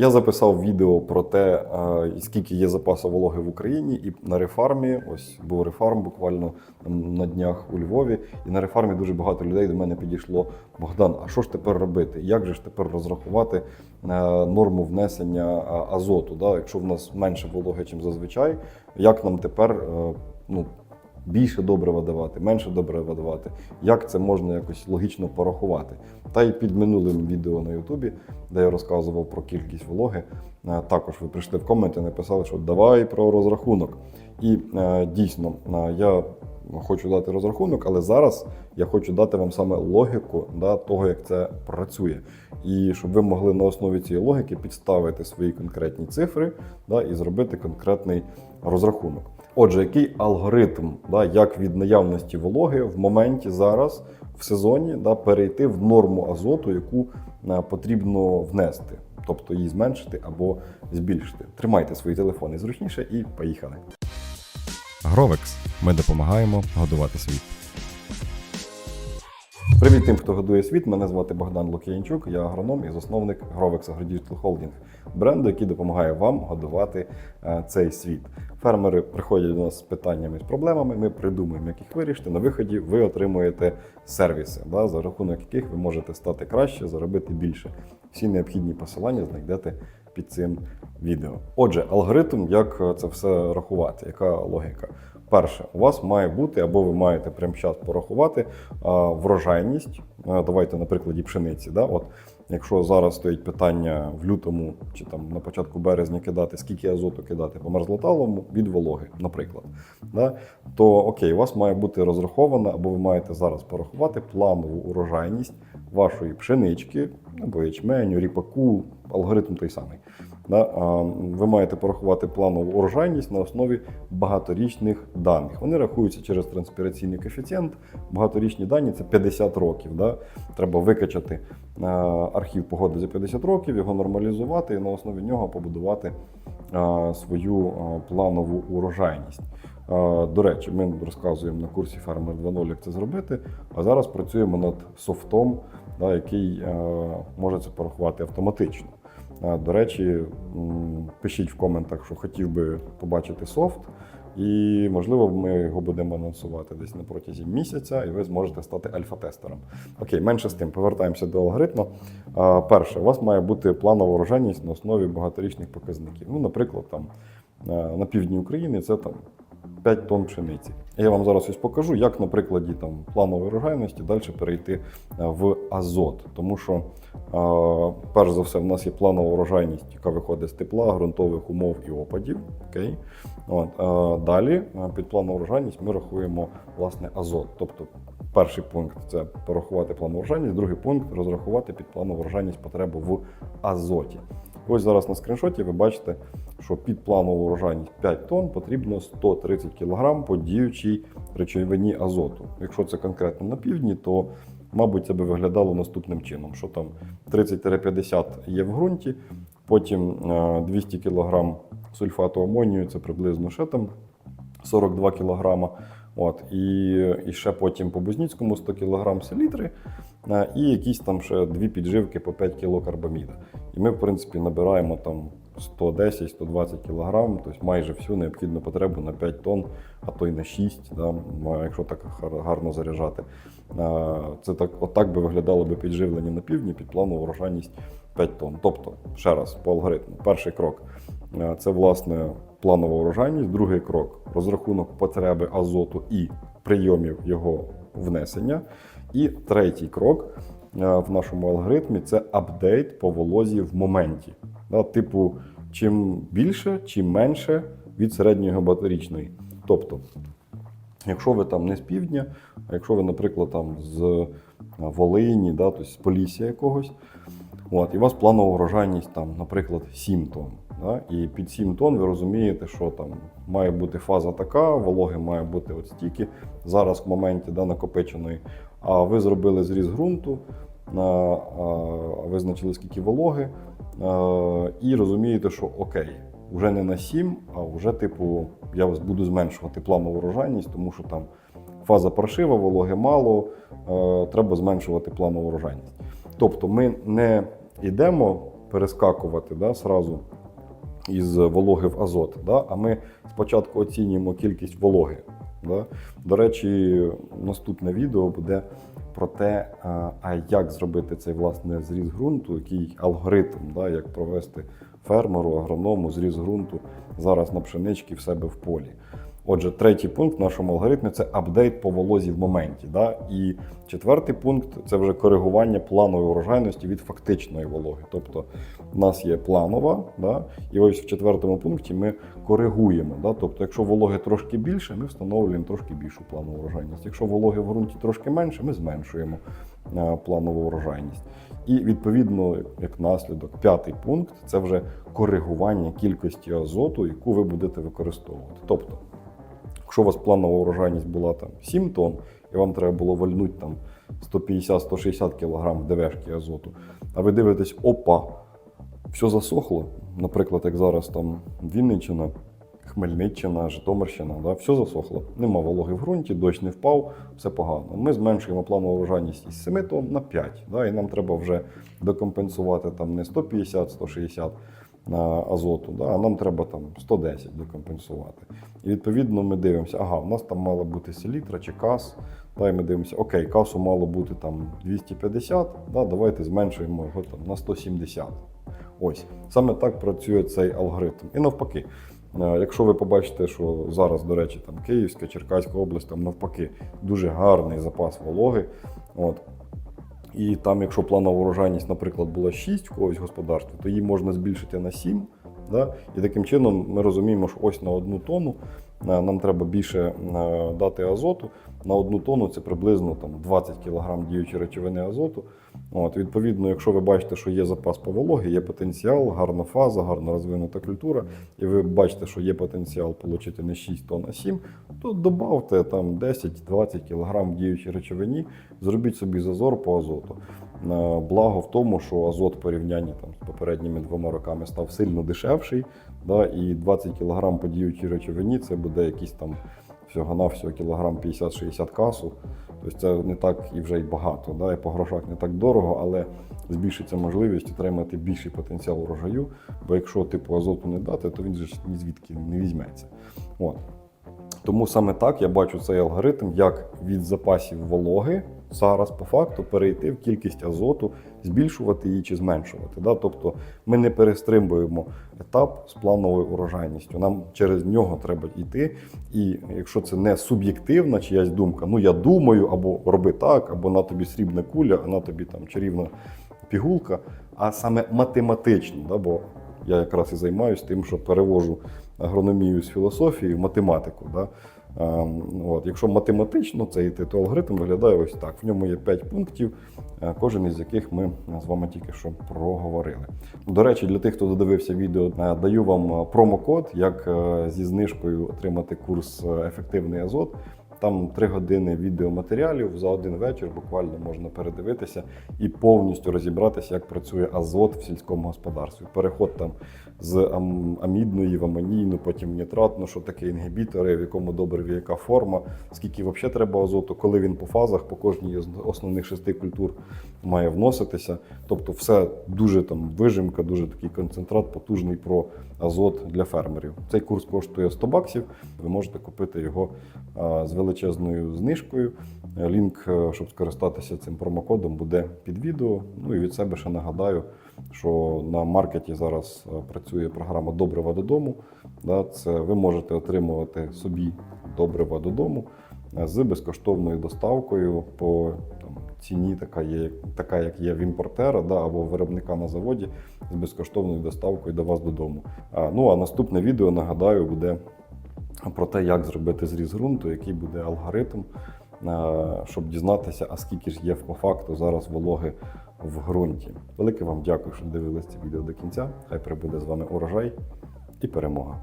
Я записав відео про те, е, скільки є запасу вологи в Україні, і на рефармі, ось був рефарм буквально на днях у Львові. І на рефармі дуже багато людей до мене підійшло. Богдан, а що ж тепер робити? Як же ж тепер розрахувати е, норму внесення е, азоту? Да? Якщо в нас менше вологи, ніж зазвичай, як нам тепер ну, більше добрива давати, менше добрива давати? Як це можна якось логічно порахувати? Та й під минулим відео на Ютубі, де я розказував про кількість вологи, е, також ви прийшли в коменти написали, що давай про розрахунок. І е, дійсно, е, я хочу дати розрахунок, але зараз я хочу дати вам саме логіку да, того, як це працює. І щоб ви могли на основі цієї логіки підставити свої конкретні цифри да, і зробити конкретний розрахунок. Отже, який алгоритм, да, як від наявності вологи в моменті зараз в сезоні да, перейти в норму азоту, яку е, потрібно внести, тобто її зменшити або збільшити. Тримайте свої телефони зручніше і поїхали. Гровекс. Ми допомагаємо годувати світ. Привіт тим, хто годує світ. Мене звати Богдан Лук'янчук, я агроном і засновник Grovex AgroDigital Holding, бренду, який допомагає вам годувати е, цей світ. Фермери приходять до нас з питаннями з проблемами. Ми придумуємо, як їх вирішити. На виході ви отримуєте сервіси, да, за рахунок яких ви можете стати краще, заробити більше. Всі необхідні посилання знайдете під цим відео. Отже, алгоритм, як це все рахувати, яка логіка. Перше, у вас має бути, або ви маєте прямо зараз порахувати врожайність. Давайте на прикладі пшениці. Да? От, якщо зараз стоїть питання в лютому чи там на початку березня кидати, скільки азоту кидати по мерзлоталому від вологи, наприклад, да? то окей, у вас має бути розрахована, або ви маєте зараз порахувати планову урожайність вашої пшенички, або ячменю, ріпаку, алгоритм той самий. Ви маєте порахувати планову урожайність на основі багаторічних даних. Вони рахуються через транспіраційний коефіцієнт. Багаторічні дані це 50 років. Да? Треба викачати архів погоди за 50 років, його нормалізувати і на основі нього побудувати свою планову урожайність. До речі, ми розказуємо на курсі Farmer 2.0, як це зробити. А зараз працюємо над софтом, який може це порахувати автоматично. До речі, пишіть в коментах, що хотів би побачити софт, і можливо ми його будемо анонсувати десь на протязі місяця, і ви зможете стати альфа-тестером. Окей, менше з тим, повертаємося до алгоритму. Перше, у вас має бути планова урожайність на основі багаторічних показників. Ну, наприклад, там е, на півдні України це там 5 тонн пшениці. Я вам зараз ось покажу, як на прикладі там планової урожайності далі перейти е, в азот. Тому що, е, перш за все, в нас є планова урожайність, яка виходить з тепла, ґрунтових умов і опадів. Окей? От, е, далі під планову урожайність ми рахуємо власне азот. Тобто перший пункт це порахувати планову урожайність, другий пункт розрахувати під планову урожайність потребу в азоті. Ось зараз на скріншоті ви бачите, що під планову урожайність 5 тонн потрібно 130 кг по діючій речовині азоту. Якщо це конкретно на півдні, то мабуть це би виглядало наступним чином: що там 30-50 є в ґрунті, потім е, 200 кг сульфату амонію, це приблизно ще там 42 кг. От, і, і ще потім по Бузніцькому 100 кг селітри, е, і якісь там ще дві підживки по 5 кг карбаміда. І ми, в принципі, набираємо там 110-120 кг, тобто майже всю необхідну потребу на 5 тонн, а то й на 6, да, якщо так гарно заряджати. Е, Це так, отак би виглядало би підживлення на півдні під планову урожайність 5 тонн. Тобто, ще раз, по алгоритму. Перший крок е, це власне планова урожайність, другий крок розрахунок потреби азоту і прийомів його внесення. І третій крок е, в нашому алгоритмі це апдейт по волозі в моменті. Типу, чим більше, чим менше від середньої багаторічної. Тобто, якщо ви там не з півдня, а якщо ви, наприклад, там з е, Волині, да, тобто з Полісся якогось, от, і у вас планова врожайність, там, наприклад, 7 тонн. Да, і під 7 тонн ви розумієте, що там має бути фаза така, вологи має бути от стільки зараз в моменті да, накопиченої. А ви зробили зріз ґрунту, визначили скільки вологи, і розумієте, що окей, вже не на 7, а вже, типу, я буду зменшувати планову тому що там фаза паршива, вологи мало, треба зменшувати планову урожайність. Тобто ми не йдемо перескакувати да, сразу із вологи в азот. Да? А ми спочатку оцінюємо кількість вологи. Да? До речі, наступне відео буде про те, а як зробити цей власне зріз ґрунту, який алгоритм, да? як провести фермеру, агроному зріз ґрунту зараз на пшеничці в себе в полі. Отже, третій пункт в нашому алгоритмі це апдейт по волозі в моменті. Да? І четвертий пункт це вже коригування планової урожайності від фактичної вологи. Тобто в нас є планова, да? і ось в четвертому пункті ми коригуємо. Да? Тобто, якщо вологи трошки більше, ми встановлюємо трошки більшу планову урожайність. Якщо вологи в ґрунті трошки менше, ми зменшуємо е, планову урожайність. І відповідно, як наслідок, п'ятий пункт це вже коригування кількості азоту, яку ви будете використовувати. Тобто, Якщо у вас планова урожайність була там 7 тонн, і вам треба було вальнути там 150-160 кг ДВшки азоту, а ви дивитесь, опа, все засохло. Наприклад, як зараз там Вінниччина, Хмельниччина, Житомирщина, да, все засохло. Нема вологи в ґрунті, дощ не впав, все погано. Ми зменшуємо планову урожайність із 7 тонн на 5. Да, і нам треба вже докомпенсувати там не 150-160 на азоту, да, а нам треба там 110 докомпенсувати. І відповідно ми дивимося, ага, у нас там мала бути селітра чи кас. Да, і ми дивимося, окей, касу мало бути там 250, да, давайте зменшуємо його там на 170. Ось саме так працює цей алгоритм. І навпаки, е, якщо ви побачите, що зараз, до речі, там Київська, Черкаська область, там навпаки, дуже гарний запас вологи. От, і там, якщо планова урожайність, наприклад, була 6 у когось господарства, то її можна збільшити на 7. Да? І таким чином ми розуміємо, що ось на одну тонну е, нам треба більше е, дати азоту. На одну тонну це приблизно там, 20 кг діючої речовини азоту. От, відповідно, якщо ви бачите, що є запас по вологі, є потенціал, гарна фаза, гарно розвинута культура, і ви бачите, що є потенціал отримати не 6 тонн, а 7, то додавте там 10-20 кг діючій речовині, зробіть собі зазор по азоту. Благо в тому, що азот в порівнянні там, з попередніми двома роками став сильно дешевший, да, і 20 кг по діючій речовині це буде якийсь там всього-навсього кілограм 50-60 касу. Тобто це не так і вже й багато. Да? І по грошах не так дорого, але збільшиться можливість отримати більший потенціал урожаю. Бо якщо типу азоту не дати, то він же ні звідки не візьметься. От. Тому саме так я бачу цей алгоритм, як від запасів вологи зараз по факту перейти в кількість азоту, збільшувати її чи зменшувати. Да? Тобто ми не перестримуємо етап з плановою урожайністю. Нам через нього треба йти. І якщо це не суб'єктивна чиясь думка, ну я думаю, або роби так, або на тобі срібна куля, а на тобі там чарівна пігулка, а саме математично, да? бо я якраз і займаюся тим, що перевожу агрономію з філософії в математику. Да? Ем, От, якщо математично це йти, алгоритм виглядає ось так. В ньому є 5 пунктів, е, кожен із яких ми з вами тільки що проговорили. До речі, для тих, хто додивився відео, е, даю вам е, промокод, як зі знижкою отримати курс Ефективний азот. Там три години відеоматеріалів за один вечір буквально можна передивитися і повністю розібратися, як працює азот в сільському господарстві. Переход там з ам- амідної в амонійну, потім нітратну, що таке інгібітори, в якому добриві яка форма, скільки взагалі треба азоту, коли він по фазах, по кожній з основних шести культур має вноситися. Тобто, все дуже там вижимка, дуже такий концентрат, потужний про азот для фермерів. Цей курс коштує 100 баксів. Ви можете купити його з величезною знижкою. Е, Лінк, е, щоб скористатися цим промокодом, буде під відео. Ну і від себе ще нагадаю, що на маркеті зараз е, працює програма Добрива додому. Це ви можете отримувати собі добрива додому з безкоштовною доставкою по там, ціні, така, є, така як є в імпортера да, або виробника на заводі, з безкоштовною доставкою до вас додому. А, ну а наступне відео, нагадаю, буде про те, як зробити зріз ґрунту, який буде алгоритм, е, щоб дізнатися, а скільки ж є по факту зараз вологи в ґрунті. Велике вам дякую, що дивились це відео до кінця. Хай прибуде з вами урожай і перемога.